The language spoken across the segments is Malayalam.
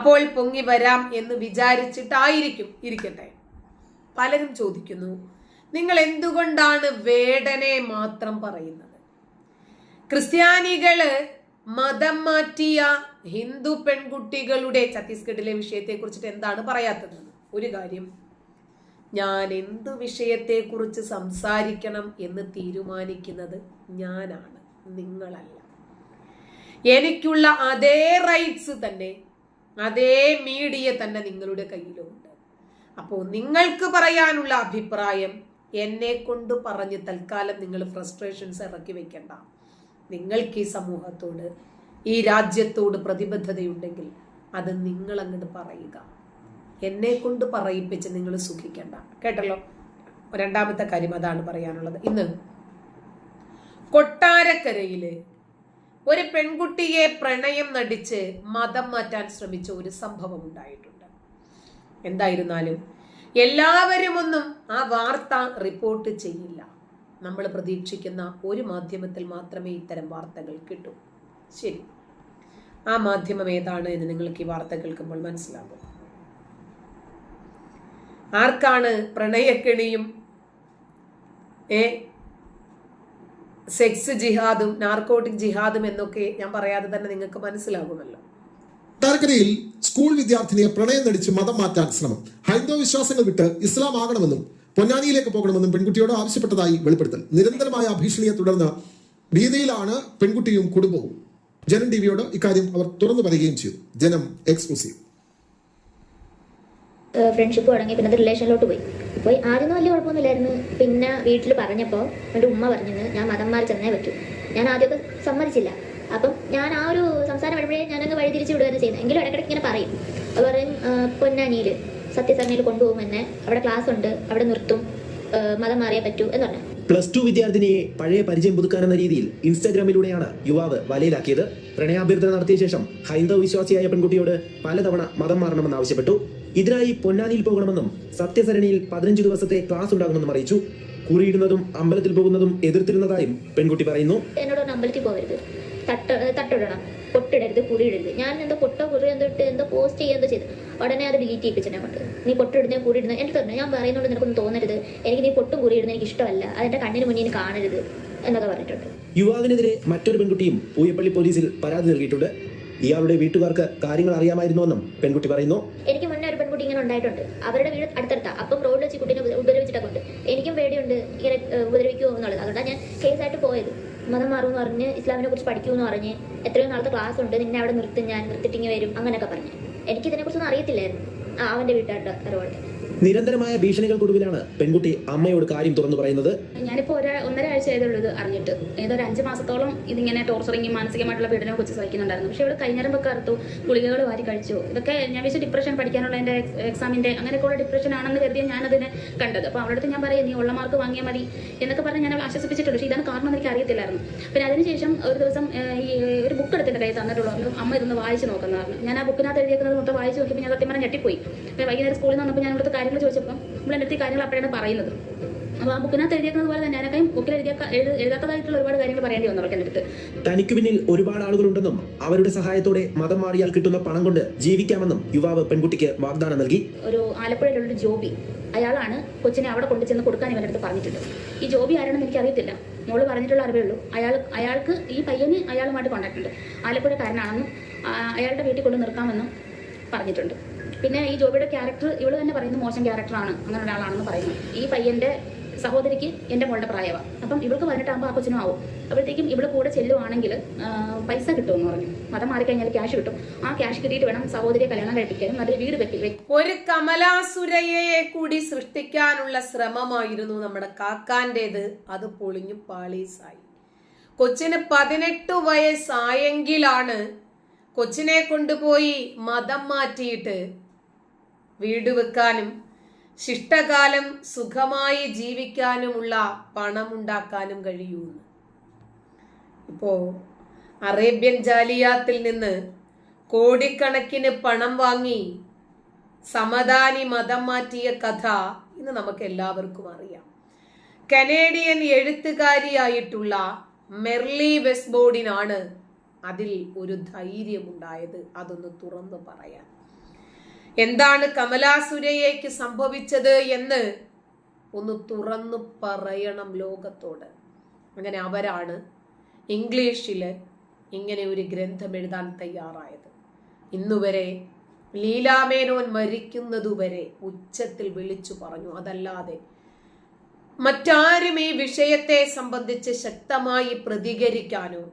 അപ്പോൾ പൊങ്ങി വരാം എന്ന് വിചാരിച്ചിട്ടായിരിക്കും ഇരിക്കട്ടെ. പലരും ചോദിക്കുന്നു നിങ്ങൾ എന്തുകൊണ്ടാണ് വേടനെ മാത്രം പറയുന്നത്? ക്രിസ്ത്യാനികൾ മതം മാറ്റിയ ഹിന്ദു പെൺകുട്ടികളുടെ ഛത്തീസ്ഗഡിലെ വിഷയത്തെ കുറിച്ചിട്ട് എന്താണ് പറയാത്തത്? ഒരു കാര്യം ഞാൻ എന്തു വിഷയത്തെക്കുറിച്ച് സംസാരിക്കണം എന്ന് തീരുമാനിക്കുന്നത് ഞാനാണ് നിങ്ങളല്ല. എനിക്കുള്ള അതേ റൈറ്റ്സ് തന്നെ അതേ മീഡിയ തന്നെ നിങ്ങളുടെ കയ്യിലുണ്ട്. അപ്പോൾ നിങ്ങൾക്ക് പറയാനുള്ള അഭിപ്രായം എന്നെ കൊണ്ട് പറഞ്ഞ് തൽക്കാലം നിങ്ങൾ ഫ്രസ്ട്രേഷൻസ് ഇറക്കി വെക്കണ്ട. നിങ്ങൾക്ക് ഈ സമൂഹത്തോട് ഈ രാജ്യത്തോട് പ്രതിബദ്ധതയുണ്ടെങ്കിൽ അത് നിങ്ങൾ അങ്ങോട്ട് പറയുക. എന്നെ കൊണ്ട് പറയിപ്പിച്ച് നിങ്ങൾ സുഖിക്കണ്ട. കേട്ടല്ലോ? രണ്ടാമത്തെ കാര്യം അതാണ് പറയാനുള്ളത്. ഇന്ന് കൊട്ടാരക്കരയിൽ ഒരു പെൺകുട്ടിയെ പ്രണയം നടിച്ച് മതം മാറ്റാൻ ശ്രമിച്ച ഒരു സംഭവം ഉണ്ടായിട്ടുണ്ട്. എന്തായിരുന്നാലും എല്ലാവരും ഒന്നും ആ വാർത്ത റിപ്പോർട്ട് ചെയ്യില്ല. നമ്മൾ പ്രതീക്ഷിക്കുന്ന ഒരു മാധ്യമത്തിൽ മാത്രമേ ഇത്തരം വാർത്തകൾ കിട്ടൂ. ശരി. ആ മാധ്യമം ഏതാണ് എന്ന് നിങ്ങൾക്ക് ഈ വാർത്ത കേൾക്കുമ്പോൾ മനസ്സിലാകും. ആർക്കാണ് പ്രണയക്കെണിയും ഏ സെക്സ് ജിഹാദും നാർക്കോട്ടിക് ജിഹാദും എന്നൊക്കെ ഞാൻ പറയാതെ തന്നെ നിങ്ങൾക്ക് മനസ്സിലാകുമല്ലോ. കൊട്ടാരക്കരയിൽ സ്കൂൾ വിദ്യാർത്ഥിനിയെ പ്രണയം നടിച്ച് മതം മാറ്റാൻ ശ്രമം. ഹൈന്ദവ വിശ്വാസങ്ങൾ വിട്ട് ഇസ്ലാം ആകണമെന്നും പൊന്നാനിയിലേക്ക് പോകണമെന്നും പെൺകുട്ടിയോട് ആവശ്യപ്പെട്ടതായി വെളിപ്പെടുത്തൽ. നിരന്തരമായ ഭീഷണിയെ തുടർന്ന് ഭീതിയിലാണ് പെൺകുട്ടിയും കുടുംബവും. ജനം ടിവിയോട് ഇക്കാര്യം അവർ തുറന്നു പറയുകയും ചെയ്തു. ജനം എക്സ്ക്ലൂസീവ് ഫ്രണ്ട്ഷിപ്പ് തുടങ്ങി. പിന്നെ അത് റിലേഷനിലോട്ട് പോയി. പോയി ആദ്യമൊന്നും വലിയ കുഴപ്പമൊന്നുമില്ലായിരുന്നു. പിന്നെ വീട്ടിൽ പറഞ്ഞപ്പോൾ എന്റെ ഉമ്മ പറഞ്ഞത് ഞാൻ മതം മാറി ചെന്നേ പറ്റൂ. ഞാൻ ആദ്യമൊക്കെ സമ്മതിച്ചില്ല. അപ്പം ഞാൻ ആ ഒരു സംസാരം വരുമ്പോഴേ ഞാനങ്ങ് വഴി തിരിച്ചു വിടുകയാണ് ചെയ്യുന്നത്. എങ്കിലും ഇടയ്ക്കിടയ്ക്ക് ഇങ്ങനെ പറയും. അത് പറയും പൊന്നാനിയിൽ സത്യസരണയിൽ കൊണ്ടുപോകും എന്നെ. അവിടെ ക്ലാസ് ഉണ്ട്. അവിടെ നിർത്തും. മതം മാറിയേ പറ്റൂ എന്ന് പറഞ്ഞു. പ്ലസ് ടു വിദ്യാർത്ഥിനിയെ പഴയ പരിചയം പുതുക്കാനെന്ന രീതിയിൽ ഇൻസ്റ്റാഗ്രാമിലൂടെയാണ് യുവാവ് വലയിലാക്കിയത്. പ്രണയാഭ്യർത്ഥന നടത്തിയ ശേഷം ഹൈന്ദവ വിശ്വാസിയായ പെൺകുട്ടിയോട് പലതവണ മതം മാറണമെന്ന് ആവശ്യപ്പെട്ടു. ഇതിനായി പൊന്നാനിയിൽ പോകണമെന്നും സത്യസരണിയിൽ പതിനഞ്ച് ദിവസത്തെ ക്ലാസ് ഉണ്ടാകുമെന്നും അറിയിച്ചു. കുറിയിടുന്നതും അമ്പലത്തിൽ പോകുന്നതും എതിർത്തിരുന്നതായും പെൺകുട്ടി പറയുന്നു. എന്നോട് അമ്പലത്തിൽ പോകരുത്. തട്ട് തട്ടിടണം. പൊട്ടിടരുത് കുറിയിടരുത്. ഞാൻ എന്തോ പൊട്ടോ കുറി എന്തോ ഇട്ട് എന്തോ പോസ്റ്റ് ചെയ്യുക എന്തോ ചെയ്തു ഉടനെ അത് ഡിലീറ്റ് ചെയ്യിപ്പിച്ചെന്നെ കൊണ്ട്. നീ പൊട്ടിടുന്ന കുറിയിടുന്ന എനിക്ക് തന്നെ ഞാൻ പറയുന്നോണ്ട് നിനക്കൊന്നും തോന്നരുത്. എനിക്ക് നീ പൊട്ടും കുറിയിടുന്ന എനിക്ക് ഇഷ്ടമല്ല. അതെന്റെ കണ്ണിന് മുന്നിൽ കാണരുത് എന്നൊക്കെ പറഞ്ഞിട്ടുണ്ട്. യുവാവിനെതിരെ മറ്റൊരു പെൺകുട്ടിയും പൂയപ്പള്ളി പോലീസിൽ പരാതി നൽകിയിട്ടുണ്ട്. ഇയാളുടെ വീട്ടുകാർക്ക് കാര്യങ്ങൾ അറിയാമായിരുന്നുവെന്നും പെൺകുട്ടി പറയുന്നു. എനിക്ക് പെൺകുട്ടി ഇങ്ങനെ ഉണ്ടായിട്ടുണ്ട്. അവരുടെ വീട് അടുത്തടുത്താ. അപ്പം റോഡിൽ വെച്ച് കുട്ടീനെ ഉപ- ഉപദ്രവിച്ചിട്ടൊക്കെ ഉണ്ട് എനിക്കും പേടിയുണ്ട് ഇങ്ങനെ ഉപദ്രവിക്കുമോ എന്നുള്ളത്. അതുകൊണ്ടാണ് ഞാൻ കേസായിട്ട് പോയത്. മതം മാറുമെന്ന് പറഞ്ഞ് ഇസ്ലാമിനെ കുറിച്ച് പഠിക്കുമെന്ന് പറഞ്ഞ് എത്രയോ നാളത്തെ ക്ലാസ് ഉണ്ട്. നിന്നെ അവിടെ നിർത്തും ഞാൻ നിർത്തിട്ടിങ്ങി വരും അങ്ങനെയൊക്കെ പറഞ്ഞു. എനിക്ക് കുറിച്ചൊന്നും അറിയത്തില്ലായിരുന്നു. ആ അവന്റെ വീട്ടുകാരുടെ അറിവുണ്ട് നിരന്തരമായ ഭീഷണികൾക്കൊടുവിലാണ് പെൺകുട്ടി അമ്മയോട് കാര്യം തുറന്നു പറയുന്നത്. ഞാനിപ്പോ ഒന്നര ആഴ്ച ആയതുള്ളൂ അറിഞ്ഞിട്ട്. ഏതൊരു അഞ്ച് മാസത്തോളം ഇതിങ്ങനെ ടോർച്ചറിങ്ങും മാനസികമായിട്ടുള്ള പീഡനം കൊച്ചു സഹിക്കുന്നുണ്ടായിരുന്നു. പക്ഷെ ഇവിടെ കൈഞ്ഞരമ്പൊക്കെ അറുത്തു ഗുളികകൾ വാരി കഴിച്ചു. ഇതൊക്കെ ഞാൻ വിശ്വ ഡിപ്രഷൻ പഠിക്കാനുള്ള എന്റെ എക്സാമിന്റെ അങ്ങനെയൊക്കെയുള്ള ഡിപ്രഷൻ ആണെന്ന് കരുതിയ അതിനെ കണ്ടത്. അപ്പോൾ അവിടെ ഞാൻ പറയാം നീ ഉള്ള മാർക്ക് വാങ്ങിയാൽ മതി എന്നൊക്കെ പറഞ്ഞ് ഞാൻ ആശ്വസിപ്പിച്ചിട്ടുള്ളൂ. പക്ഷേ ഇതാണ് കാരണം എനിക്ക് അറിയത്തില്ലായിരുന്നു. പിന്നെ അതിനുശേഷം ഒരു ദിവസം ഈ ഒരു ബുക്ക് എടുത്തിട്ട് കൈ തന്നിട്ടുള്ളൂ. അമ്മ ഇതൊന്ന് വായിച്ച് നോക്കുന്നതാണ് ഞാൻ ആ ബുക്കിനകത്ത് എഴുതിയേക്കുന്നത് മൊത്തം വായിച്ച് നോക്കിയപ്പോൾ ഞാൻ സത്യം പറഞ്ഞാൽ ഞെട്ടിപ്പോയി. വൈകുന്നേരം സ്കൂളിൽ നിന്ന് വന്നപ്പോൾ ഞാൻ ഇവിടുത്തെ കാര്യങ്ങൾ ചോദിച്ചപ്പോൾ നമ്മൾ എന്റെ അടുത്ത് കാര്യങ്ങൾ അപ്പോഴാണ് പറയുന്നത്. അപ്പോൾ ആ ബുക്കിനകത്ത് എഴുതിയേക്കുന്നത് പോലെ തന്നെ ഞാനൊക്കെ ബുക്കിൽ എഴുതിയ എഴു- എഴുതാത്തതായിട്ടുള്ള ഒരുപാട് കാര്യങ്ങൾ പറയേണ്ടി വന്നു അവർക്ക് എന്റെ അടുത്ത്. തനിക്ക് പിന്നിൽ ഒരുപാട് ആളുകളുണ്ടെന്നും അവരുടെ സഹായത്തോടെ മതം മാറിയാൽ കിട്ടുന്ന പണം കൊണ്ട് ജീവിക്കാമെന്നും യുവാവ് പെൺകുട്ടിക്ക് വാഗ്ദാനം നൽകി. ഒരു ആലപ്പുഴയിലുള്ള ഒരു ജോബി അയാളാണ് കൊച്ചിനെ അവിടെ കൊണ്ടു ചെന്ന് കൊടുക്കാൻ ഇവരുടെ അടുത്ത് പറഞ്ഞിട്ടുണ്ട്. ഈ ജോബി ആരാണെന്ന് എനിക്കറിയത്തില്ല. മോൾ പറഞ്ഞിട്ടുള്ള അറിവേ ഉള്ളൂ. അയാൾ അയാൾക്ക് ഈ പയ്യന് അയാളുമായിട്ട് കോണ്ടാക്ട് ഉണ്ട്. ആലപ്പുഴക്കാരനാണെന്നും അയാളുടെ വീട്ടിൽ കൊണ്ട് നിർത്താമെന്നും പറഞ്ഞിട്ടുണ്ട്. പിന്നെ ഈ ജോബിയുടെ ക്യാരക്ടർ ഇവൾ തന്നെ പറയുന്നത് മോശം ക്യാരക്ടറാണ് അങ്ങനെ ഒരാളാണെന്ന് പറയുന്നു. ഈ പയ്യന്റെ സഹോദരിക്ക് എന്റെ മോളുടെ പ്രായമാണ് അപ്പം ഇവൾക്ക് പതിനെട്ടാകുമ്പോൾ ആ കൊച്ചിനും ആവും. അപ്പോഴത്തേക്കും ഇവിടെ കൂടെ ചെല്ലുവാണെങ്കിൽ പൈസ കിട്ടുമെന്ന് പറഞ്ഞു. മതം മാറിക്കഴിഞ്ഞാൽ ക്യാഷ് കിട്ടും. ആ ക്യാഷ് കിട്ടിയിട്ട് വേണം സഹോദരിയെ കല്യാണം കഴിപ്പിക്കാനും അതിൽ വീട് വെക്കി ഒരു കമലാസുരയെ കൂടി സൃഷ്ടിക്കാനുള്ള ശ്രമമായിരുന്നു നമ്മുടെ കാക്കാന്റേത്. അത് പൊളിഞ്ഞു പാളീസായി. കൊച്ചിന് പതിനെട്ട് വയസ്സായെങ്കിലാണ് കൊച്ചിനെ കൊണ്ടുപോയി മതം മാറ്റിയിട്ട് വീട് വെക്കാനും ശിഷ്ടകാലം സുഖമായി ജീവിക്കാനുമുള്ള പണമുണ്ടാക്കാനും കഴിയൂന്ന്. ഇപ്പോ അറേബ്യൻ ജാലിയാത്തിൽ നിന്ന് കോടിക്കണക്കിന് പണം വാങ്ങി സമദാനി മതം മാറ്റിയ കഥ ഇന്ന് നമുക്ക് എല്ലാവർക്കും അറിയാം. കനേഡിയൻ എഴുത്തുകാരിയായിട്ടുള്ള മെർലി വെസ്ബോർഡിനാണ് അതിൽ ഒരു ധൈര്യമുണ്ടായത്. അതൊന്ന് തുറന്നു പറയാൻ. എന്താണ് കമലാസുരയ്യയ്ക്ക് സംഭവിച്ചത് എന്ന് ഒന്ന് തുറന്നു പറയണം ലോകത്തോട്. അങ്ങനെ അവരാണ് ഇംഗ്ലീഷിൽ ഇങ്ങനെ ഒരു ഗ്രന്ഥം എഴുതാൻ തയ്യാറായത്. ഇന്നുവരെ ലീലാമേനോൻ മരിക്കുന്നതുവരെ ഉച്ചത്തിൽ വിളിച്ചു പറഞ്ഞു. അതല്ലാതെ മറ്റാരും ഈ വിഷയത്തെ സംബന്ധിച്ച് ശക്തമായി പ്രതികരിക്കാനോ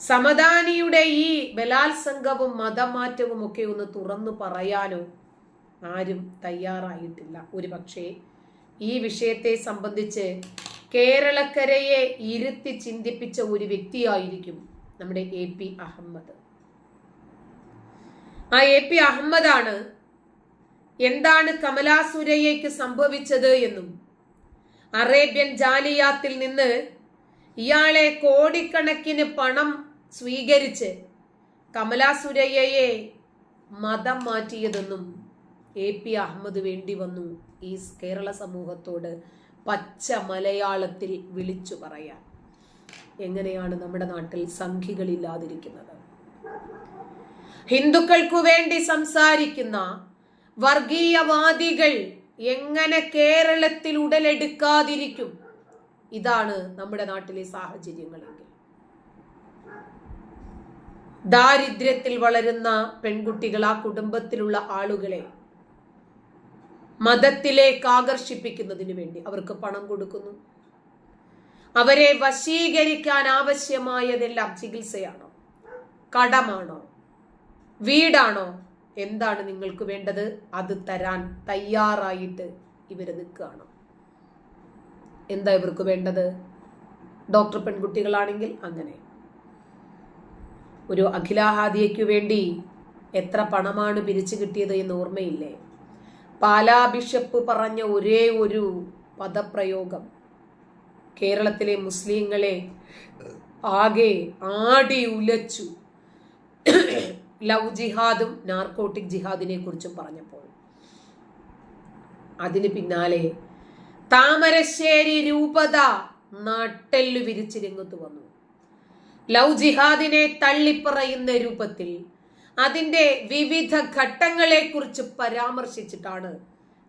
സമദാനിയുടെ ഈ ബലാത്സംഗവും മതമാറ്റവും ഒക്കെ ഒന്ന് തുറന്നു പറയാനോ ആരും തയ്യാറായിട്ടില്ല. ഒരുപക്ഷെ ഈ വിഷയത്തെ സംബന്ധിച്ച് കേരളക്കരയെ ഇരുത്തി ചിന്തിപ്പിച്ച ഒരു വ്യക്തിയായിരിക്കും നമ്മുടെ എ പി അഹമ്മദ്. ആ എ പി അഹമ്മദാണ് എന്താണ് കമലാസുരയ്യയ്ക്ക് സംഭവിച്ചത് എന്നും അറേബ്യൻ ജാലിയാത്തിൽ നിന്ന് ഇയാളെ കോടിക്കണക്കിന് പണം സ്വീകരിച്ച് കമലാസുരയ്യയെ മതം മാറ്റിയതെന്നും എ പി അഹമ്മദ് വേണ്ടി വന്നു ഈ കേരള സമൂഹത്തോട് പച്ച മലയാളത്തിൽ വിളിച്ചു പറയാൻ. എങ്ങനെയാണ് നമ്മുടെ നാട്ടിൽ സംഖികളില്ലാതിരിക്കുന്നത് ഹിന്ദുക്കൾക്കു വേണ്ടി സംസാരിക്കുന്ന വർഗീയവാദികൾ എങ്ങനെ കേരളത്തിൽ ഉടലെടുക്കാതിരിക്കും? ഇതാണ് നമ്മുടെ നാട്ടിലെ സാഹചര്യങ്ങളെങ്കിൽ. ദാരിദ്ര്യത്തിൽ വളരുന്ന പെൺകുട്ടികൾ ആ കുടുംബത്തിലുള്ള ആളുകളെ മതത്തിലേക്ക് ആകർഷിപ്പിക്കുന്നതിന് വേണ്ടി അവർക്ക് പണം കൊടുക്കുന്നു. അവരെ വശീകരിക്കാൻ ആവശ്യമായതെല്ലാം ചികിത്സയാണോ? കടമാണോ? വീടാണോ? എന്താണ് നിങ്ങൾക്ക് വേണ്ടത്? അത് തരാൻ തയ്യാറായിട്ട് ഇവർ നിൽക്കുകയാണ്. എന്താ ഇവർക്ക് വേണ്ടത്? ഡോക്ടർ പെൺകുട്ടികളാണെങ്കിൽ അങ്ങനെ. ഒരു അഖിലാഹാദിയയ്ക്കു വേണ്ടി എത്ര പണമാണ് പിരിച്ചു കിട്ടിയത് എന്ന് ഓർമ്മയില്ലേ? പാലാ ബിഷപ്പ് പറഞ്ഞ ഒരേ ഒരു പദപ്രയോഗം കേരളത്തിലെ മുസ്ലിങ്ങളെ ആകെ ആടി ഉലച്ചു ലവ് ജിഹാദും നാർക്കോട്ടിക് ജിഹാദിനെ കുറിച്ചും പറഞ്ഞപ്പോൾ. അതിന് പിന്നാലെ താമരശ്ശേരി രൂപത നട്ടെല്ലു വിരിച്ചു രംഗത്ത് വന്നു. ലവ് ജിഹാദിനെ തള്ളിപ്പറയുന്ന രൂപത്തിൽ അതിന്റെ വിവിധ ഘട്ടങ്ങളെക്കുറിച്ച് പരാമർശിച്ചിട്ടാണ്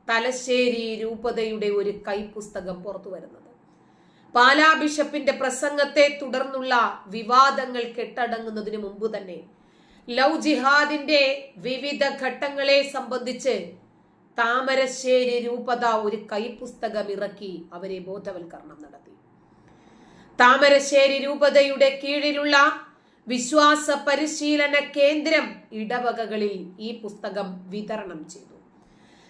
തലശ്ശേരി രൂപതയുടെ ഒരു കൈപുസ്തകം പുറത്തു വരുന്നത്. പാലാ ബിഷപ്പിന്റെ പ്രസംഗത്തെ തുടർന്നുള്ള വിവാദങ്ങൾ കെട്ടടങ്ങുന്നതിന് മുമ്പ് തന്നെ ലവ് ജിഹാദിന്റെ വിവിധ ഘട്ടങ്ങളെ സംബന്ധിച്ച് താമരശ്ശേരി രൂപത ഒരു കൈപുസ്തകം ഇറക്കി അവരെ ബോധവൽക്കരണം നടത്തി. താമരശ്ശേരി രൂപതയുടെ കീഴിലുള്ള വിശ്വാസ പരിശീലന കേന്ദ്രം ഇടവകകളിൽ ഈ പുസ്തകം വിതരണം ചെയ്തു.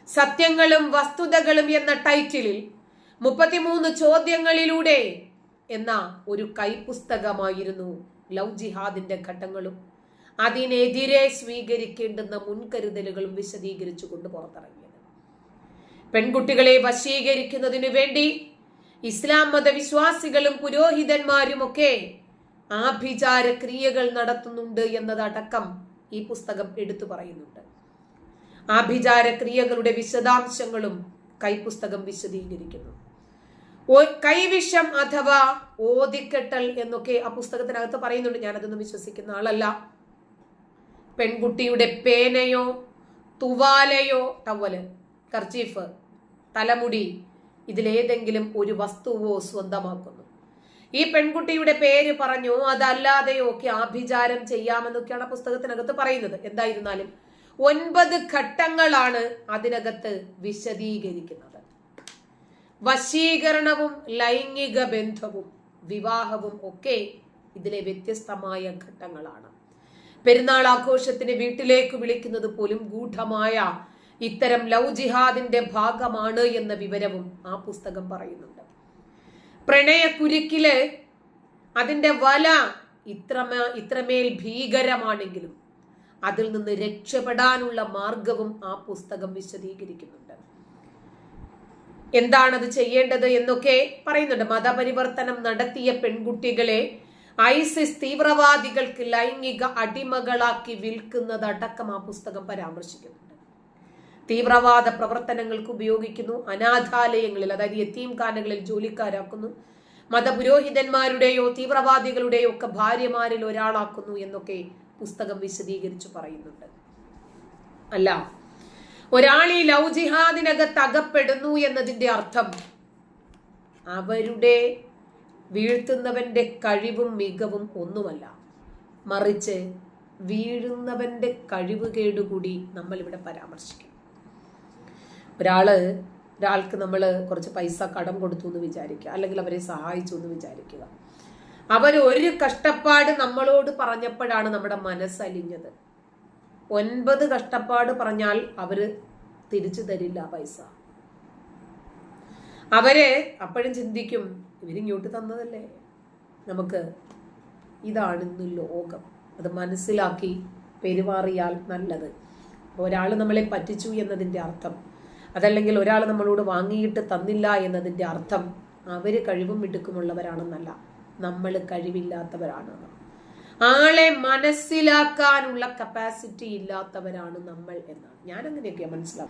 സത്യങ്ങളും വസ്തുതകളും എന്ന ടൈറ്റിലിൽ മുപ്പത്തിമൂന്ന് ചോദ്യങ്ങളിലൂടെ എന്ന ഒരു കൈപുസ്തകമായിരുന്നു ലവ് ജിഹാദിന്റെ ഘട്ടങ്ങളും. അതിനെതിരെ സ്വീകരിക്കേണ്ടുന്ന മുൻകരുതലുകളും വിശദീകരിച്ചുകൊണ്ട് പുറത്തിറങ്ങിയത്. പെൺകുട്ടികളെ വശീകരിക്കുന്നതിനു വേണ്ടി ഇസ്ലാം മതവിശ്വാസികളും പുരോഹിതന്മാരുമൊക്കെ ആഭിചാര ക്രിയകൾ നടത്തുന്നുണ്ട് എന്നതടക്കം ഈ പുസ്തകം എടുത്തു പറയുന്നുണ്ട്. ആഭിചാര ക്രിയകളുടെ വിശദാംശങ്ങളും കൈപുസ്തകം വിശദീകരിക്കുന്നു. കൈവിഷം അഥവാ ഓതിക്കെട്ടൽ എന്നൊക്കെ ആ പുസ്തകത്തിനകത്ത് പറയുന്നുണ്ട്. ഞാനതൊന്നും വിശ്വസിക്കുന്ന ആളല്ല. പെൺകുട്ടിയുടെ പേനയോ തുവാലയോ ടവൽ കർച്ചീഫ് തലമുടി ഇതിലേതെങ്കിലും ഒരു വസ്തുവോ സ്വന്തമാക്കുന്നു. ഈ പെൺകുട്ടിയുടെ പേര് പറഞ്ഞു അതല്ലാതെയോ ഒക്കെ ആഭിചാരം ചെയ്യാമെന്നൊക്കെയാണ് പുസ്തകത്തിനകത്ത് പറയുന്നത്. എന്തായിരുന്നാലും ഒൻപത് ഘട്ടങ്ങളാണ് അതിനകത്ത് വിശദീകരിക്കുന്നത്. വശീകരണവും ലൈംഗിക ബന്ധവും വിവാഹവും ഒക്കെ ഇതിലെ വ്യത്യസ്തമായ ഘട്ടങ്ങളാണ്. പെരുന്നാൾ ആഘോഷത്തിന് വീട്ടിലേക്ക് വിളിക്കുന്നത് പോലും ഗൂഢമായ ഇത്തരം ലവ് ജിഹാദിന്റെ ഭാഗമാണ് എന്ന വിവരവും ആ പുസ്തകം പറയുന്നുണ്ട്. പ്രണയക്കുരുക്കിൽ അതിന്റെ വല ഇത്ര ഇത്രമേൽ ഭീകരമാണെങ്കിലും അതിൽ നിന്ന് രക്ഷപ്പെടാനുള്ള മാർഗവും ആ പുസ്തകം വിശദീകരിക്കുന്നുണ്ട്. എന്താണത് ചെയ്യേണ്ടത് എന്നൊക്കെ പറയുന്നുണ്ട്. മതപരിവർത്തനം നടത്തിയ പെൺകുട്ടികളെ ഐസിസ് തീവ്രവാദികൾക്ക് ലൈംഗിക അടിമകളാക്കി വിൽക്കുന്നതടക്കം ആ പുസ്തകം പരാമർശിക്കുന്നുണ്ട്. തീവ്രവാദ പ്രവർത്തനങ്ങൾക്ക് ഉപയോഗിക്കുന്നു അനാഥാലയങ്ങളിൽ അതായത് എത്തീം കാനകളിൽ ജോലിക്കാരാക്കുന്നു മതപുരോഹിതന്മാരുടെയോ തീവ്രവാദികളുടെയോ ഒക്കെ ഭാര്യമാരിൽ ഒരാളാക്കുന്നു എന്നൊക്കെ പുസ്തകം വിശദീകരിച്ചു പറയുന്നുണ്ട്. അല്ല ഒരാൾ ഈ ലവ് ജിഹാദിനകത്ത് അകപ്പെടുന്നു എന്നതിന്റെ അർത്ഥം അവരുടെ വീഴ്ത്തുന്നവന്റെ കഴിവും മികവും ഒന്നുമല്ല. മറിച്ച് വീഴുന്നവന്റെ കഴിവ് കേടുകൂടി നമ്മൾ ഇവിടെ പരാമർശിക്കും ഒരാൾ ഒരാൾക്ക് നമ്മൾ കുറച്ച് പൈസ കടം കൊടുത്തു എന്ന് വിചാരിക്കുക. അല്ലെങ്കിൽ അവരെ സഹായിച്ചു എന്ന് വിചാരിക്കുക. അവർ ഒരു കഷ്ടപ്പാട് നമ്മളോട് പറഞ്ഞപ്പോഴാണ് നമ്മുടെ മനസ്സലിഞ്ഞത്. ഒൻപത് കഷ്ടപ്പാട് പറഞ്ഞാൽ അവർ തിരിച്ചു തരില്ല പൈസ. അവരെ അപ്പോഴും ചിന്തിക്കും ഇവരിങ്ങോട്ട് തന്നതല്ലേ? നമുക്ക് ഇതാണ് ഇന്ന് ലോകം. അത് മനസ്സിലാക്കി പെരുമാറിയാൽ നല്ലത്. ഒരാൾ നമ്മളെ പറ്റിച്ചു എന്നതിന്റെ അർത്ഥം അതല്ലെങ്കിൽ ഒരാൾ നമ്മളോട് വാങ്ങിയിട്ട് തന്നില്ല എന്നതിന്റെ അർത്ഥം അവർ കഴിവും മിടുക്കുമുള്ളവരാണെന്നല്ല. നമ്മൾ കഴിവില്ലാത്തവരാണെന്ന് ആളെ മനസ്സിലാക്കാനുള്ള കപ്പാസിറ്റി ഇല്ലാത്തവരാണ് നമ്മൾ എന്നാണ്. ഞാൻ അങ്ങനെയൊക്കെയാണ് മനസ്സിലാക്കുന്നത്.